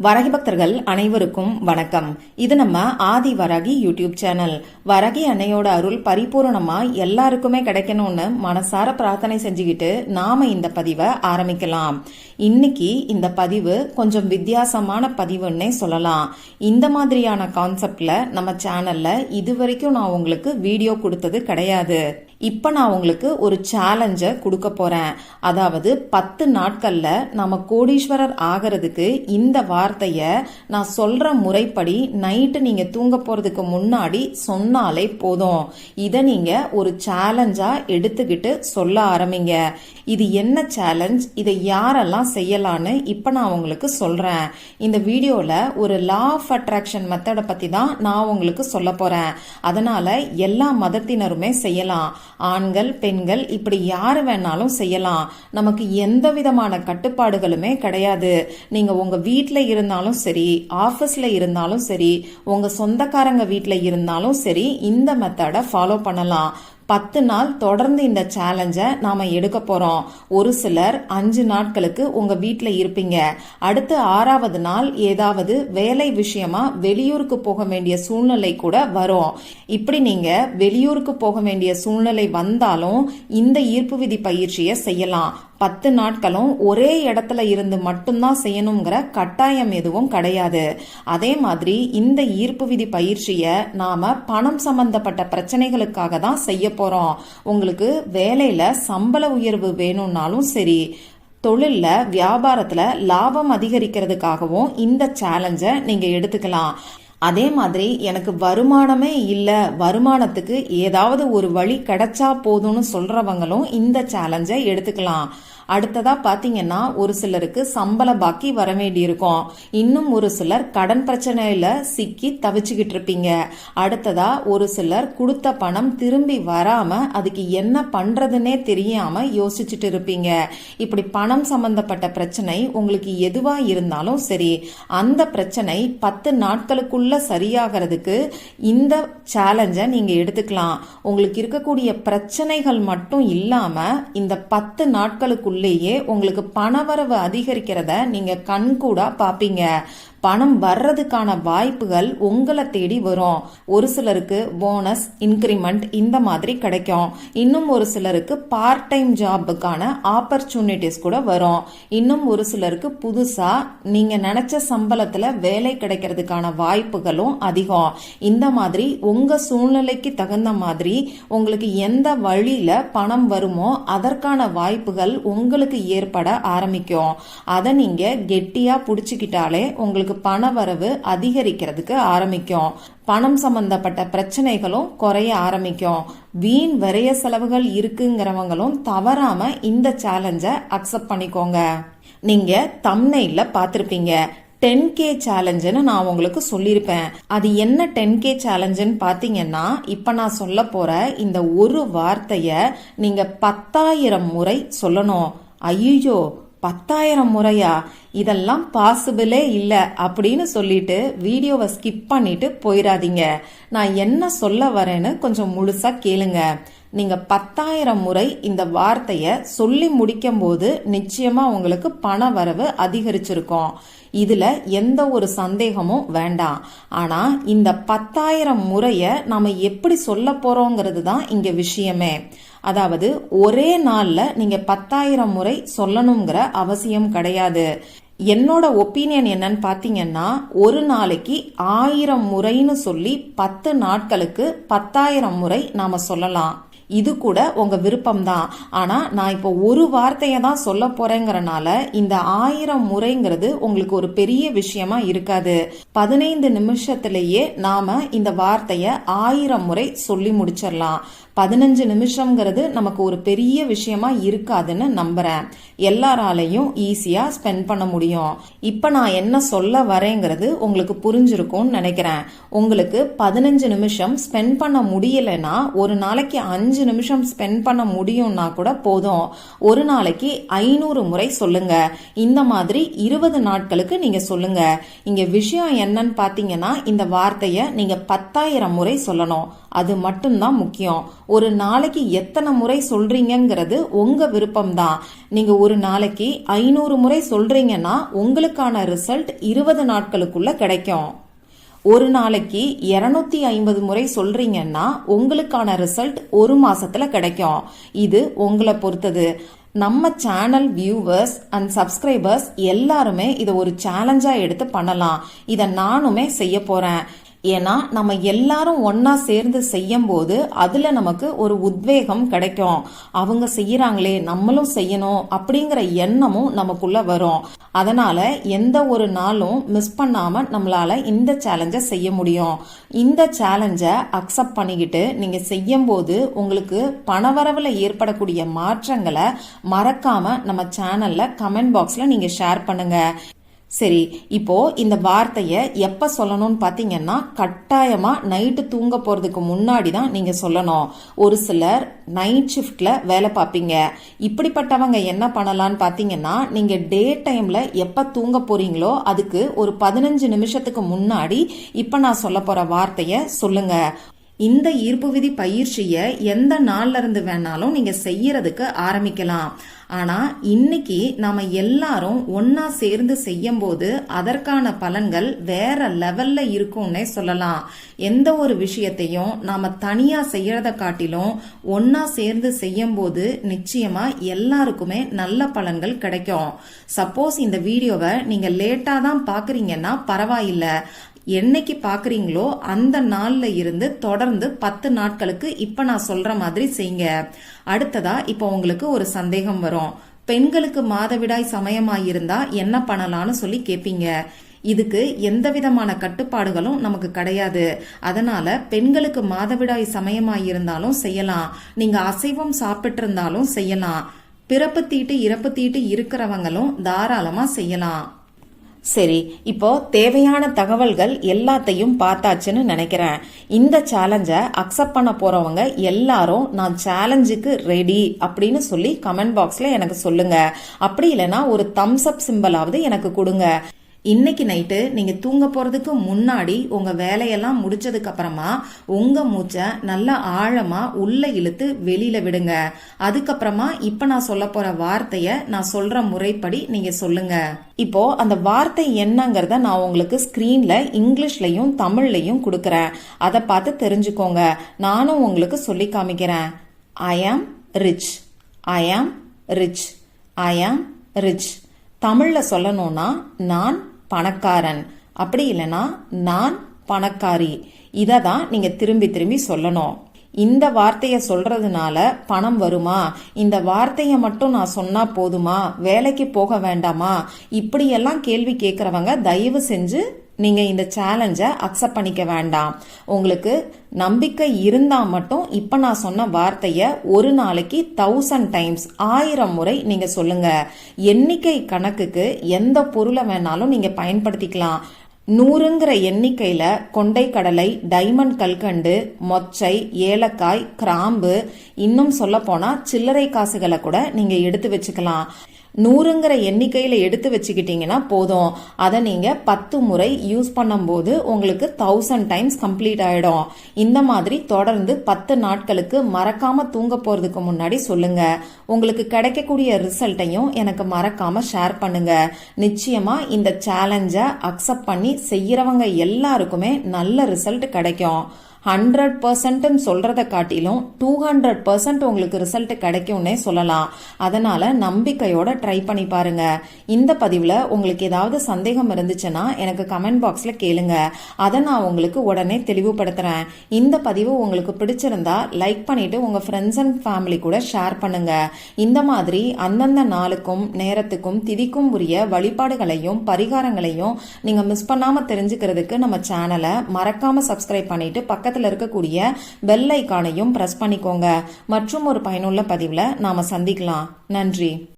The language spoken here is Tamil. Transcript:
வரகி பக்தர்கள் அனைவருக்கும் வணக்கம். இது நம்ம ஆதி வரகி யூடியூப் சேனல். வரகி அன்னையோட அருள் பரிபூரணமா எல்லாருக்குமே கிடைக்கணும்னு மனசார பிரார்த்தனை செஞ்சுக்கிட்டு நாம இந்த பதிவை ஆரம்பிக்கலாம். இன்னைக்கு இந்த பதிவு கொஞ்சம் வித்தியாசமான பதிவுன்னே சொல்லலாம். இந்த மாதிரியான கான்செப்ட்ல நம்ம சேனல்ல இதுவரைக்கும் நான் உங்களுக்கு வீடியோ கொடுத்தது கிடையாது. இப்போ நான் உங்களுக்கு ஒரு சேலஞ்சை கொடுக்க போகிறேன் அதாவது பத்து நாட்களில் நம்ம கோடீஸ்வரர் ஆகிறதுக்கு இந்த வார்த்தையை நான் சொல்கிற முறைப்படி நைட்டு நீங்கள் தூங்க போகிறதுக்கு முன்னாடி சொன்னாலே போதும். இதை நீங்கள் ஒரு சேலஞ்சாக எடுத்துக்கிட்டு சொல்ல ஆரம்பிங்க. இது என்ன சேலஞ்ச் இதை யாரெல்லாம் செய்யலான்னு இப்போ நான் உங்களுக்கு சொல்கிறேன் இந்த வீடியோவில் ஒரு லா ஆஃப் அட்ராக்ஷன் மெத்தடை பற்றி தான் நான் உங்களுக்கு சொல்ல போகிறேன் அதனால் எல்லா மதத்தினருமே செய்யலாம். ஆண்கள் பெண்கள் இப்படி யார் வேணாலும் செய்யலாம். நமக்கு எந்த விதமான கட்டுப்பாடுகளுமே கிடையாது. நீங்க உங்க வீட்டில் இருந்தாலும் சரி ஆஃபீஸில் இருந்தாலும் சரி உங்க சொந்தக்காரங்க வீட்டில் இருந்தாலும் சரி இந்த மெத்தடை ஃபாலோ பண்ணலாம். பத்து நாள் தொடர்ந்து இந்த சேலஞ்சை நாம எடுக்க போறோம். ஒரு சிலர் அஞ்சு நாட்களுக்கு உங்க வீட்டில் இருப்பீங்க. அடுத்து ஆறாவது நாள் ஏதாவது வேலை விஷயமா வெளியூருக்கு போக வேண்டிய சூழ்நிலை கூட வரும். இப்படி நீங்க வெளியூருக்கு போக வேண்டிய சூழ்நிலை வந்தாலும் இந்த ஈர்ப்பு விதி பயிற்சியை செய்யலாம். பத்து நாட்களும் ஒரே இடத்துல இருந்து மட்டும்தான் செய்யணுங்கிற கட்டாயம் எதுவும் கிடையாது. அதே மாதிரி இந்த ஈர்ப்பு விதி பயிற்சியை நாம பணம் சம்பந்தப்பட்ட பிரச்சனைகளுக்காக தான் செய்ய போறோம். உங்களுக்கு வேலையில சம்பள உயர்வு வேணும்னாலும் சரி தொழில்ல வியாபாரத்துல லாபம் அதிகரிக்கிறதுக்காகவும் இந்த சேலஞ்சை நீங்க எடுத்துக்கலாம். அதே மாதிரி எனக்கு வருமானமே இல்லை வருமானத்துக்கு ஏதாவது ஒரு வழி கிடைச்சா போதும்னு சொல்றவங்களும் இந்த சேலஞ்சை எடுத்துக்கலாம். அடுத்ததா பாத்தீங்கன்னா ஒரு சிலருக்கு சம்பள பாக்கி வர வேண்டியிருக்கும். இன்னும் ஒரு சிலர் கடன் பிரச்சனையில சிக்கி தவிச்சுக்கிட்டு இருப்பீங்க. அடுத்ததா ஒரு சிலர் கொடுத்த பணம் திரும்பி வராம அதுக்கு என்ன பண்றதுன்னே தெரியாம யோசிச்சுட்டு இருப்பீங்க. இப்படி பணம் சம்பந்தப்பட்ட பிரச்சனை உங்களுக்கு எதுவா இருந்தாலும் சரி அந்த பிரச்சனை பத்து நாட்களுக்குள்ள சரியாகிறதுக்கு இந்த சேலஞ்சை நீங்க எடுத்துக்கலாம். உங்களுக்கு இருக்கக்கூடிய பிரச்சனைகள் மட்டும் இல்லாம இந்த பத்து நாட்களுக்குள்ள உள்ளேயே உங்களுக்கு பணவரவு அதிகரிக்கிறத நீங்க கண்கூடா பாப்பீங்க. பணம் வர்றதுக்கான வாய்ப்புகள் உங்களை தேடி வரும். ஒரு சிலருக்கு போனஸ் இன்க்ரிமெண்ட் இந்த மாதிரி கிடைக்கும். இன்னும் ஒரு சிலருக்கு பார்ட் டைம் ஜாபுக்கான ஆப்பர்ச்சுனிட்டிஸ் கூட வரும். இன்னும் ஒரு சிலருக்கு புதுசா நீங்க நினைச்ச சம்பளத்துல வேலை கிடைக்கிறதுக்கான வாய்ப்புகளும் அதிகம். இந்த மாதிரி உங்க சூழ்நிலைக்கு தகுந்த மாதிரி உங்களுக்கு எந்த வழியில பணம் வருமோ அதற்கான வாய்ப்புகள் உங்களுக்கு ஏற்பட ஆரம்பிக்கும். அதை நீங்க கெட்டியா புடிச்சுக்கிட்டாலே உங்களுக்கு பண வரவு அதிகரிக்கிறதுக்கு ஆரம்பிக்கும். பணம் சம்பந்தப்பட்ட பிரச்சனைகளும் குறைய ஆரம்பிக்கும். வீண் விரைய செலவுகள் இருக்குங்கிறவங்களும் தவறாம இந்த சேலஞ்சை அக்செப்ட் பண்ணிக்கோங்க. நீங்க தம்னைல பாத்திருப்பீங்க டென் கே சேலஞ்சுன்னு நான் உங்களுக்கு சொல்லியிருப்பேன். அது என்ன டென் கே சேலஞ்சுன்னு பார்த்தீங்கன்னா இப்போ நான் சொல்ல போற இந்த ஒரு வார்த்தைய நீங்க பத்தாயிரம் முறை சொல்லணும். ஐயோ பத்தாயிரம் முறையா? இதெல்லாம் பாசிபிளே இல்லை அப்படின்னு சொல்லிட்டு வீடியோவை ஸ்கிப் பண்ணிட்டு போயிடாதீங்க நான் என்ன சொல்ல வரேன்னு கொஞ்சம் முழுசா கேளுங்க. நீங்க பத்தாயிரம் முறை இந்த வார்த்தைய சொல்லி முடிக்கும் போது நிச்சயமா உங்களுக்கு பண வரவு அதிகரிச்சிருக்கும். இதுல எந்த ஒரு சந்தேகமும் வேண்டாம். ஆனா இந்த பத்தாயிரம் முறைய நாம எப்படி சொல்ல போறோங்கிறது தான் இங்க விஷயமே. அதாவது ஒரே நாள்ல நீங்க பத்தாயிரம் முறை சொல்லணுங்கிற அவசியம் கிடையாது. என்னோட ஒப்பீனியன் என்னன்னு பாத்தீங்கன்னா ஒரு நாளைக்கு ஆயிரம் முறைன்னு சொல்லி பத்து நாட்களுக்கு பத்தாயிரம் முறை நாம சொல்லலாம். இது கூட உங்க விருப்பம் தான் ஆனா நான் இப்போ ஒரு வார்த்தையை தான் சொல்ல போறேங்கிறனால இந்த ஆயிரம் முறைங்கிறது உங்களுக்கு ஒரு பெரிய விஷயமா இருக்காது. பதினைந்து நிமிஷத்திலேயே நாம இந்த வார்த்தைய ஆயிரம் முறை சொல்லி முடிச்சிடலாம். பதினஞ்சு நிமிஷம்ங்கிறது நமக்கு ஒரு பெரிய விஷயமா இருக்காதுன்னு நம்புறேன். எல்லாராலையும் ஈஸியா ஸ்பெண்ட் பண்ண முடியும். இப்ப நான் என்ன சொல்ல வரேங்கிறது உங்களுக்கு புரிஞ்சிருக்கும்னு நினைக்கிறேன். உங்களுக்கு பதினஞ்சு நிமிஷம் ஸ்பெண்ட் பண்ண முடியலன்னா ஒரு நாளைக்கு அஞ்சு நிமிஷம் ஸ்பெண்ட் பண்ண முடியும்னா கூட போதும். ஒரு நாளைக்கு ஐநூறு முறை சொல்லுங்க. இந்த மாதிரி இருபது நாட்களுக்கு நீங்க சொல்லுங்க. இங்க விஷயம் என்னன்னு பாத்தீங்கன்னா இந்த வார்த்தையை நீங்க பத்தாயிரம் முறை சொல்லணும். அது மட்டும்தான் முக்கியம். ஒரு நாளைக்கு எத்தனை முறை சொல்றீங்கிறது உங்க விருப்பம்தான். நீங்க ஒரு நாளைக்கு ஐநூறு முறை சொல்றீங்கன்னா உங்களுக்கான ரிசல்ட் இருபது நாட்களுக்குள்ள கிடைக்கும். ஒரு நாளைக்கு 250 ஐம்பது முறை சொல்றீங்கன்னா உங்களுக்கான ரிசல்ட் ஒரு மாசத்துல கிடைக்கும். இது உங்களை பொறுத்தது. நம்ம சேனல் வியூவர்ஸ் அண்ட் சப்ஸ்கிரைபர்ஸ் எல்லாருமே இதை ஒரு சேலஞ்சா எடுத்து பண்ணலாம். இதை நானுமே செய்ய போறேன். ஏன்னா நம்ம எல்லாரும் ஒன்னா சேர்ந்து செய்யும் போது அதுல நமக்கு ஒரு உத்வேகம் கிடைக்கும். அவங்க செய்யறாங்களே நம்மளும் செய்யணும் அப்படிங்கிற எண்ணமும் நமக்குள்ள வரும். அதனால எந்த ஒரு நாளும் மிஸ் பண்ணாம நம்மளால இந்த சேலஞ்சை செய்ய முடியும். இந்த சேலஞ்சை அக்செப்ட் பண்ணிக்கிட்டு நீங்க செய்யும் போது உங்களுக்கு பணவரவுல ஏற்படக்கூடிய மாற்றங்களை மறக்காம நம்ம சேனல்ல கமெண்ட் பாக்ஸ்ல நீங்க ஷேர் பண்ணுங்க. சரி இப்போ இந்த வார்த்தையை எப்ப சொல்லணும்னு பாத்தீங்கன்னா கட்டாயமா நைட்டு தூங்க போறதுக்கு முன்னாடி தான் நீங்க சொல்லணும். ஒரு சிலர் நைட் ஷிஃப்ட்ல வேலை பார்ப்பீங்க இப்படிப்பட்டவங்க என்ன பண்ணலாம்னு பாத்தீங்கன்னா நீங்க டே டைம்ல எப்ப தூங்க போறீங்களோ அதுக்கு ஒரு பதினஞ்சு நிமிஷத்துக்கு முன்னாடி இப்ப நான் சொல்ல போற வார்த்தைய சொல்லுங்க. இந்த ஈர்ப்பு விதி பயிற்சியை எந்த நாள்ல இருந்து வேணாலும் நீங்க செய்யறதுக்கு ஆரம்பிக்கலாம். ஆனா இன்னைக்கு நாம எல்லாரும் ஒன்னா சேர்ந்து செய்யும் போது அதற்கான பலன்கள் வேற லெவல்ல இருக்கும்னே சொல்லலாம். எந்த ஒரு விஷயத்தையும் நாம தனியா செய்யறத காட்டிலும் ஒன்னா சேர்ந்து செய்யும் போது நிச்சயமா எல்லாருக்குமே நல்ல பலன்கள் கிடைக்கும். சப்போஸ் இந்த வீடியோவை நீங்க லேட்டா தான் பாக்குறீங்கன்னா பரவாயில்ல. என்னைக்கு பாக்குறீங்களோ அந்த நாள்ல இருந்து தொடர்ந்து பத்து நாட்களுக்கு இப்ப நான் சொல்ற மாதிரி செய்யுங்க அடுத்ததா இப்போ உங்களுக்கு ஒரு சந்தேகம் வரும். பெண்களுக்கு மாதவிடாய் சமயமாயிருந்தா என்ன பண்ணலாம்னு சொல்லி கேப்பீங்க. இதுக்கு எந்த விதமான கட்டுப்பாடுகளும் நமக்கு கிடையாது. அதனால பெண்களுக்கு மாதவிடாய் சமயமாயிருந்தாலும் செய்யலாம். நீங்க அசைவம் சாப்பிட்டு இருந்தாலும் செய்யலாம். பிறப்பு தீட்டு இறப்பு தீட்டு இருக்கிறவங்களும் தாராளமா செய்யலாம். சரி இப்போ தேவையான தகவல்கள் எல்லாத்தையும் பார்த்தாச்சுன்னு நினைக்கிறேன். இந்த சேலஞ்சை அக்செப்ட் பண்ண போறவங்க எல்லாரும் நான் சேலஞ்சுக்கு ரெடி அப்படின்னு சொல்லி கமெண்ட் பாக்ஸ்ல எனக்கு சொல்லுங்க. அப்படி இல்லைன்னா ஒரு தம்ஸ் அப் சிம்பிளாவது எனக்கு கொடுங்க. இன்னைக்கு நைட்டு நீங்க தூங்க போறதுக்கு முன்னாடி உங்க வேலையெல்லாம் முடிச்சதுக்கு அப்புறமா உங்க மூச்சை நல்லா ஆழமா உள்ள இழுத்து வெளியில விடுங்க. அதுக்கப்புறமா இப்ப நான் சொல்ல போற வார்த்தைய நான் சொல்ற முறைப்படி நீங்க சொல்லுங்க. இப்போ அந்த வார்த்தை என்னங்கிறத நான் உங்களுக்கு ஸ்கிரீன்ல இங்கிலீஷ்லயும் தமிழ்லயும் கொடுக்கறேன். அதை பார்த்து தெரிஞ்சுக்கோங்க. நானும் உங்களுக்கு சொல்லி காமிக்கிறேன். ஐ ஆம் ரிச் ஐ ஆம் ரிச் ஐ ஆம் ரிச் தமிழ்ல சொல்லணும்னா நான் பணக்காரன். அப்படி இல்லைன்னா நான் பணக்காரி. இதை தான் நீங்க திரும்பி திரும்பி சொல்லணும். இந்த வார்த்தையை சொல்றதுனால பணம் வருமா? இந்த வார்த்தையை மட்டும் நான் சொன்னா போதுமா? வேலைக்கு போக வேண்டாமா? இப்படியெல்லாம் கேள்வி கேட்கறவங்க தயவு செஞ்சு நீங்க இந்த சேலஞ்சை அக்செப்ட் பண்ணிக்க வேண்டாம். உங்களுக்கு நம்பிக்கை இருந்தா மட்டும் இப்ப நான் சொன்ன வார்த்தைய ஒரு நாளைக்கு தௌசண்ட் டைம்ஸ் ஆயிரம் முறை நீங்க சொல்லுங்க. எண்ணிக்கை கணக்குக்கு எந்த பொருளை வேணாலும் நீங்க பயன்படுத்திக்கலாம். நூறுங்கிற எண்ணிக்கையில கொண்டை கடலை டைமண்ட் கல்கண்டு மொச்சை ஏலக்காய் கிராம்பு இன்னும் சொல்ல போனா சில்லறை காசுகளை கூட நீங்க எடுத்து வச்சுக்கலாம். நூறுங்கிற எண்ணிக்கையில் எடுத்து வச்சுக்கிட்டீங்கன்னா போதும். அதை நீங்கள் பத்து முறை யூஸ் பண்ணும்போது உங்களுக்கு தௌசண்ட் டைம்ஸ் கம்ப்ளீட் ஆகிடும் இந்த மாதிரி தொடர்ந்து பத்து நாட்களுக்கு மறக்காமல் தூங்க போகிறதுக்கு முன்னாடி சொல்லுங்கள் உங்களுக்கு கிடைக்கக்கூடிய ரிசல்ட்டையும் எனக்கு மறக்காமல் ஷேர் பண்ணுங்கள் நிச்சயமாக இந்த சேலஞ்சை அக்செப்ட் பண்ணி செய்கிறவங்க எல்லாருக்குமே நல்ல ரிசல்ட் கிடைக்கும். ஹண்ட்ரட் பர்சன்ட்னு சொல்றத காட்டிலும் டூ ஹண்ட்ரட் பர்சன்ட் உங்களுக்கு ரிசல்ட் கிடைக்கும்னே சொல்லலாம். அதனால நம்பிக்கையோட ட்ரை பண்ணி பாருங்க. இந்த பதிவுல உங்களுக்கு ஏதாவது சந்தேகம் இருந்துச்சுன்னா எனக்கு கமெண்ட் பாக்ஸ்ல கேளுங்க. அதை நான் உங்களுக்கு உடனே தெளிவுபடுத்துறேன். இந்த பதிவு உங்களுக்கு பிடிச்சிருந்தா லைக் பண்ணிட்டு உங்க ஃப்ரெண்ட்ஸ் அண்ட் ஃபேமிலி கூட ஷேர் பண்ணுங்க. இந்த மாதிரி அந்தந்த நாளுக்கும் நேரத்துக்கும் திதிக்கும் உரிய வழிபாடுகளையும் பரிகாரங்களையும் நீங்க மிஸ் பண்ணாம தெரிஞ்சுக்கிறதுக்கு நம்ம சேனலை மறக்காம சப்ஸ்கிரைப் பண்ணிட்டு பக்கத்துல இருக்கக்கூடிய பெல் ஐக்கானையும் பிரஸ் பண்ணிக்கோங்க. மற்றும் ஒரு பயனுள்ள பதிவுல நாம சந்திக்கலாம். நன்றி.